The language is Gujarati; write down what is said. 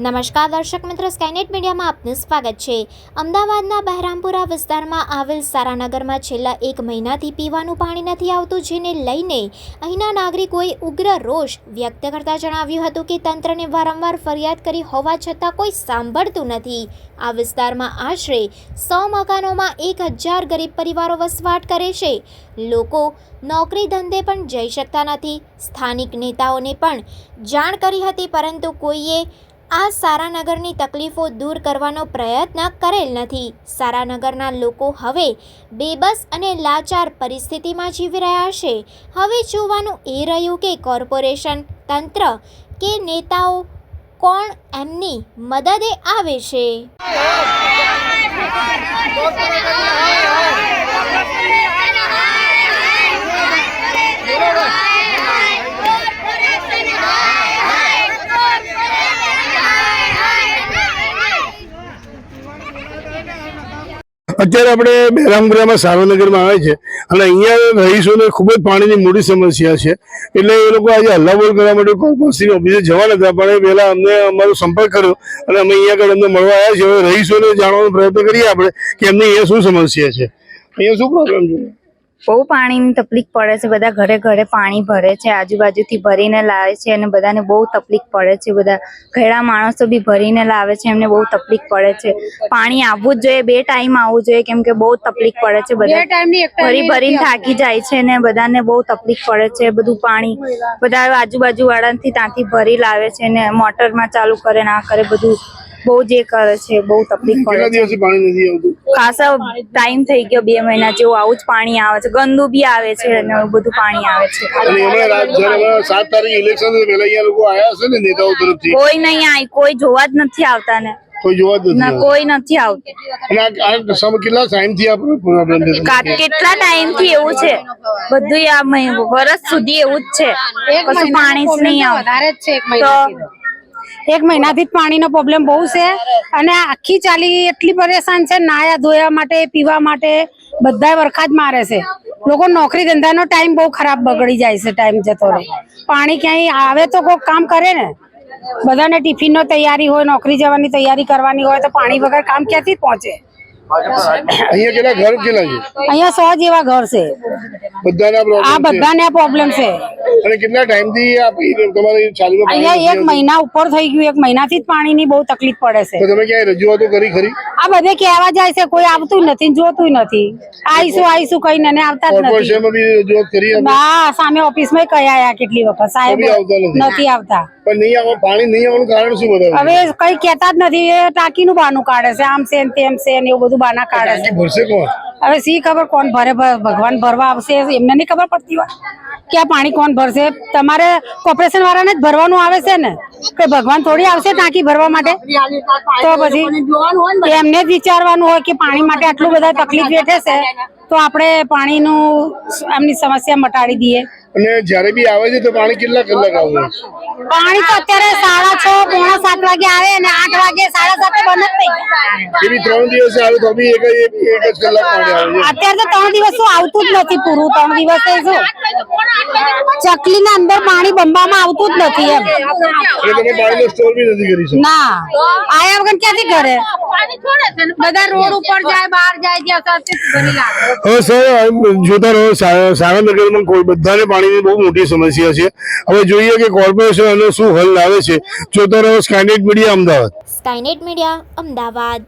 નમસ્કાર દર્શક મિત્રો સ્કાયનેટ મીડિયામાં આપનું સ્વાગત છે. અમદાવાદના બહેરામપુરા વિસ્તારમાં આવેલ સારાનગરમાં છેલ્લા એક મહિનાથી પીવાનું પાણી નથી આવતું, જેને લઈને અહીંના નાગરિકોએ ઉગ્ર રોષ વ્યક્ત કરતા જણાવ્યું હતું કે તંત્રને વારંવાર ફરિયાદ કરી હોવા છતાં કોઈ સાંભળતું નથી. આ વિસ્તારમાં આશરે સો મકાનોમાં એક હજાર ગરીબ પરિવારો વસવાટ કરે છે. લોકો નોકરી ધંધે પણ જઈ શકતા નથી. સ્થાનિક નેતાઓને પણ જાણ કરી હતી, પરંતુ કોઈએ આ સારાનગરની તકલીફો દૂર કરવાનો પ્રયત્ન કરેલ નથી. સારાનગરના લોકો હવે બેબસ અને લાચાર પરિસ્થિતિમાં જીવી રહ્યા છે. હવે જોવાનું એ રહ્યું કે કોર્પોરેશન તંત્ર કે નેતાઓ કોણ એમની મદદે આવે છે? અત્યારે આપણે બહેરામપુરામાં સારાનગરમાં આવે છે અને અહીંયા રહીશોને ખૂબ જ પાણીની મોટી સમસ્યા છે. એટલે એ લોકો આજે હલ્લાબોલ કરવા માટે કોર્પોરેશનની ઓફિસે જવાના હતા. પણ એ પહેલાં અમને અમારો સંપર્ક કર્યો અને અમે અહીંયા આગળ અમને મળવા આવ્યા છીએ. હવે રહીશોને જાણવાનો પ્રયત્ન કરીએ આપણે કે એમની અહીંયા શું સમસ્યા છે. અહીંયા શું પ્રોબ્લેમ છે? બહુ પાણીની તકલીફ પડે છે બધા ઘરે ઘરે પાણી ભરે છે આજુબાજુથી ભરીને લાવે છે અને બધાને બહુ તકલીફ પડે છે બધા ઘેડા માણસો બી ભરીને લાવે છે એમને બહુ તકલીફ પડે છે. પાણી આવવું જ જોઈએ બે ટાઈમ આવવું જોઈએ કેમ કે બહુ તકલીફ પડે છે બધા ભરી ભરીને થાકી જાય છે ને બધાને બહુ તકલીફ પડે છે બધું પાણી બધા આજુબાજુ વાળાથી ત્યાંથી ભરી લાવે છે ને મોટરમાં ચાલુ કરે ના કરે બધું બહુ જે કરે છે બહુ તકલીફ પડે છે. પાણી નથી આવતું? ખાસા ટાઈમ થઈ ગયો બે મહિના જેવું આવું જ પાણી આવે છે. ગંદુ બી આવે છે અને બધું પાણી આવે છે. સાત તારીખ ઇલેક્શન પહેલા અહીંયા લોકો આવ્યા છે ને નેતાઓ તરફથી? કોઈ નહીં આવી કોઈ જોવા જ નથી આવતા ને. કોઈ જોવા જ નથી કોઈ નથી આવતું. અને આ આ સમ- કેટલા ટાઈમથી એવું છે? બધું આ મહિ- વરસ સુધી એવું જ છે. કશું પાણી જ નહીં આવે. વધારે જ છે એક તો મહિનાથી એક મહિનાથી જ પાણીનો પ્રોબ્લેમ બહુ છે. અને આખી ચાલી એટલી પરેશાન છે નાયા ધોયા માટે પીવા માટે બધા વરખાદ મારે છે. લોકો નોકરી ધંધાનો ટાઈમ બહુ ખરાબ બગડી જાય છે ટાઈમ જતો રહે. પાણી ક્યાંય આવે તો કોઈ કામ કરે ને. બધાને ટિફિનનો તૈયારી હોય નોકરી જવાની તૈયારી કરવાની હોય તો પાણી વગર કામ ક્યાંથી પહોંચે? અહીંયા કેટલા ઘર કેટલા છે? અહીંયા સો જેવા ઘર છે. બધાના આ બધાને આ પ્રોબ્લેમ છે. અને કેટલા ટાઈમથી આ તમારી ચાલુ અહીંયા એક મહિના ઉપર થઈ ગયું એક મહિનાથી જ પાણીની બહુ તકલીફ પડે છે. તો તમે ક્યાંય રજૂઆતો કરી ખરી? આ બધે કહેવા જાય છે કોઈ આવતું નથી જોતું નથી. આઈશું આઈશું કઈ ને આવતા જ નથી. ના સામે ઓફિસમાં કઈ કેટલી વખત? સાહેબ નથી. આવતા. પણ નહીં આવવા પાણી નહીં આવવાનું કારણ શું બતાવે? હવે કઈ કેતા જ નથી એ ટાંકીનું બાનું કાઢે છે આમ છે તેમ છે ને એવું બધું બાના કાઢે છે. ભરશે કોણ? હવે સી ખબર કોણ ભરે ભગવાન ભરવા આવશે એમને નહીં ખબર પડતી હોય. કે આ પાણી કોણ ભરશે. તમારે કોર્પોરેશન વાળાને જ ભરવાનું આવે છે ને? કે ભગવાન થોડી આવશે ટાંકી ભરવા માટે? તો પછી એમને જ વિચારવાનું હોય કે પાણી માટે આટલું બધા તકલીફ વેઠે છે તો આપણે પાણીનું એમની સમસ્યા મટાડી દઈએ. અને જ્યારે બી આવે છે તો પાણી કેટલા કલાક આવે પાણી તો અત્યારે સાડા છ પોણા સાત વાગે આવે અને આઠ વાગે સાડા સાતે બંધ થઈ જાય. ત્રણ દિવસ આવે તો બી એક જ એક એક જ કલાક પાણી આવે અત્યારે તો ત્રણ દિવસ આવતું જ નથી પૂરું. ત્રણ દિવસ શું? ચકલી ના અંદર પાણી બંબામાં આવતું જ નથી એમ. ના. આયા વગર ક્યાંથી કરે બધા રોડ ઉપર જાય બહાર જાય જ્યાં બની લાગે હવે સર જોતા રહો સા- કોઈ બધાને પાણીની બહુ મોટી સમસ્યા છે. હવે જોઈએ કે કોર્પોરેશન આનો શું હલ લાવે છે. જોતા રહો Skynet media Ahmedabad. Skynet media Ahmedabad.